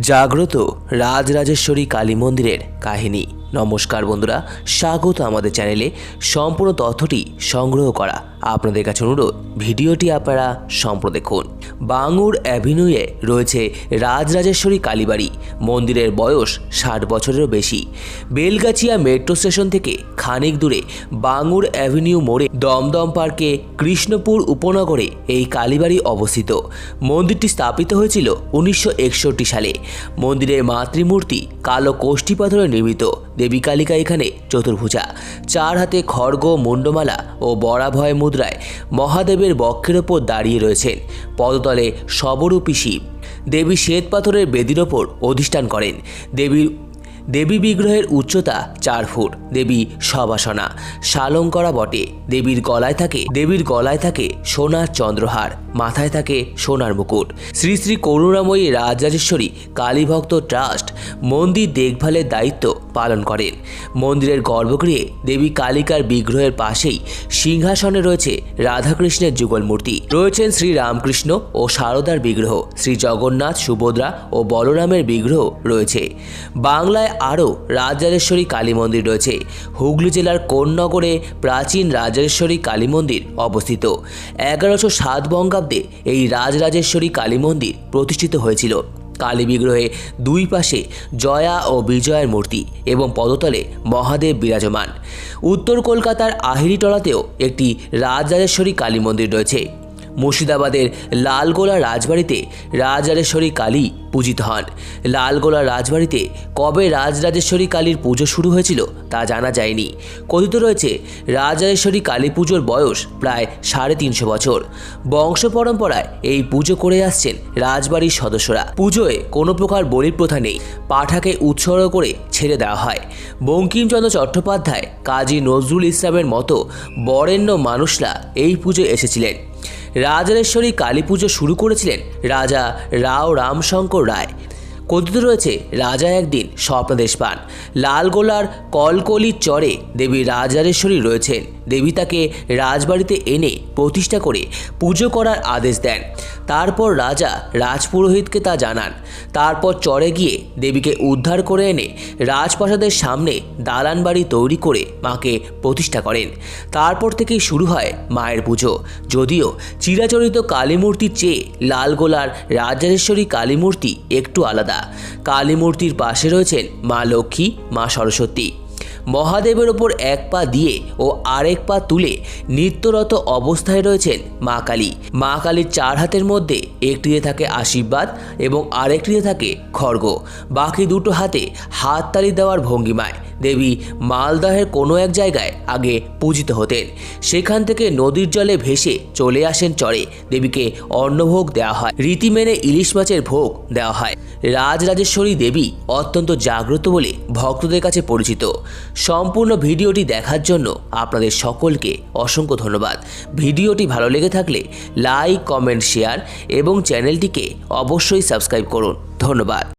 জাগ্রত রাজরাজেশ্বরী কালী মন্দিরের কাহিনী। নমস্কার বন্ধুরা, স্বাগত আমাদের চ্যানেলে সম্পূর্ণ তথ্যটি সংগ্রহ করা। আপনাদের কাছে অনুরোধ, ভিডিওটি আপনারা সম্পূর্ণ দেখুন। বাঙুর অ্যাভিনিউয়ে রয়েছে রাজরাজেশ্বরী কালীবাড়ি। মন্দিরের বয়স ষাট বছরেরও বেশি। বেলগাছিয়া মেট্রো স্টেশন থেকে খানিক দূরে বাঙুর অ্যাভিনিউ মোড়ে দমদম পার্কে কৃষ্ণপুর উপনগরে এই কালীবাড়ি অবস্থিত। মন্দিরটি স্থাপিত হয়েছিল উনিশশো একষট্টি সালে। মন্দিরের মাতৃমূর্তি কালো কোষ্ঠী পাথরে নির্মিত। দেবী কালিকা এখানে চতুর্ভুজা। চার হাতে খড়গ মুন্ডমালা ও বরাভয় মুদ্রায় মহাদেবের বক্ষের ওপর দাঁড়িয়ে রয়েছেন। পদতলে সবরূপী শিব। দেবী শ্বেত পাথরের বেদির ওপর অধিষ্ঠান করেন। দেবীর দেবী বিগ্রহের উচ্চতা চার ফুট, দেবী সবাসনা শালং করা বটে, দেবীর গলায় থাকে, দেবীর গলায় থাকে সোনার চন্দ্রহার, মাথায় থাকে সোনার মুকুট। শ্রী শ্রী করুণাময়ী রাজরাজেশ্বরী কালীভক্ত ট্রাস্ট মন্দির দেখভালের দায়িত্ব পালন করেন। মন্দিরের গর্ভগৃহে দেবী কালিকার বিগ্রহের পাশেই সিংহাসনে রয়েছে রাধাকৃষ্ণের যুগল মূর্তি। রয়েছেন শ্রী রামকৃষ্ণ ও সারদার বিগ্রহ। শ্রী জগন্নাথ, সুভদ্রা ও বলরামের বিগ্রহ রয়েছে। বাংলায় আরও রাজরাজেশ্বরী কালী মন্দির রয়েছে। হুগলি জেলার কোন্নগরে প্রাচীন রাজরাজেশ্বরী কালী মন্দির অবস্থিত। এগারোশো সাত বঙ্গাব্দে এই রাজরাজেশ্বরী কালী মন্দির প্রতিষ্ঠিত হয়েছিল। কালী বিগ্রহে দুই পাশে জয়া ও বিজয়ের মূর্তি এবং পদতলে মহাদেব বিরাজমান। উত্তর কলকাতার আহিরিটলাতেও একটি রাজরাজেশ্বরী কালী মন্দির রয়েছে। মুর্শিদাবাদের লালগোলা রাজবাড়িতে রাজরাজেশ্বরী কালী পূজিত হন। লালগোলা রাজবাড়িতে কবে রাজরাজেশ্বরী কালীর পুজো শুরু হয়েছিল তা জানা যায়নি। কথিত রয়েছে রাজরাজেশ্বরী কালী পুজোর বয়স প্রায় সাড়ে তিনশো বছর। বংশ পরম্পরায় এই পুজো করে আসছেন রাজবাড়ির সদস্যরা। পুজোয় কোনো প্রকার বলি প্রথা নেই। পাঠাকে উৎসর্গ করে ছেড়ে দেওয়া হয়। বঙ্কিমচন্দ্র চট্টোপাধ্যায়, কাজী নজরুল ইসলামের মতো বরেণ্য মানুষরা এই পুজোয় এসেছিলেন। রাজরাজেশ্বরী কালী পুজো শুরু করেছিলেন রাজা রাও রামশঙ্কর রায়। কথিত রয়েছে রাজা একদিন স্বপ্নদেশ পান লালগোলার কলকলির চরে দেবী রাজরাজেশ্বরী রয়েছেন। দেবী তাকে রাজবাড়িতে এনে প্রতিষ্ঠা করে পুজো করার আদেশ দেন। তারপর রাজা রাজপুরোহিতকে তা জানান। তারপর চরে গিয়ে দেবীকে উদ্ধার করে এনে রাজপ্রাসাদের সামনে দালান বাড়ি তৈরি করে মাকে প্রতিষ্ঠা করেন। তারপর থেকেই শুরু হয় মায়ের পুজো। যদিও চিরাচরিত কালী মূর্তির চেয়ে লালগোলার রাজরাজেশ্বরী কালী মূর্তি একটু আলাদা। কালী মূর্তির পাশে রয়েছেন মা লক্ষ্মী, মা সরস্বতী। মহাদেবের ওপর এক পা দিয়ে ও আরেক পা তুলে নিত্যরত অবস্থায় রয়েছেন মা কালী। মা কালীর চার হাতের মধ্যে একটিতে থাকে আশীর্বাদ এবং আরেকটিতে থাকে খড়গ বাকি দুটো হাতে হাততালি দেওয়ার ভঙ্গিমায় দেবী মালদহের কোনো এক জায়গায় আগে পূজিত হতেন। সেখান থেকে নদীর জলে ভেসে চলে আসেন চরে। দেবীকে অন্নভোগ দেওয়া হয়। রীতি মেনে ইলিশ মাছের ভোগ দেওয়া হয়। রাজরাজেশ্বরী দেবী অত্যন্ত জাগ্রত বলে ভক্তদের কাছে পরিচিত। সম্পূর্ণ ভিডিওটি দেখার জন্য আপনাদের সকলকে অসংখ্য ধন্যবাদ। ভিডিওটি ভালো লেগে থাকলে লাইক, কমেন্ট, শেয়ার এবং চ্যানেলটিকে অবশ্যই সাবস্ক্রাইব করুন। ধন্যবাদ।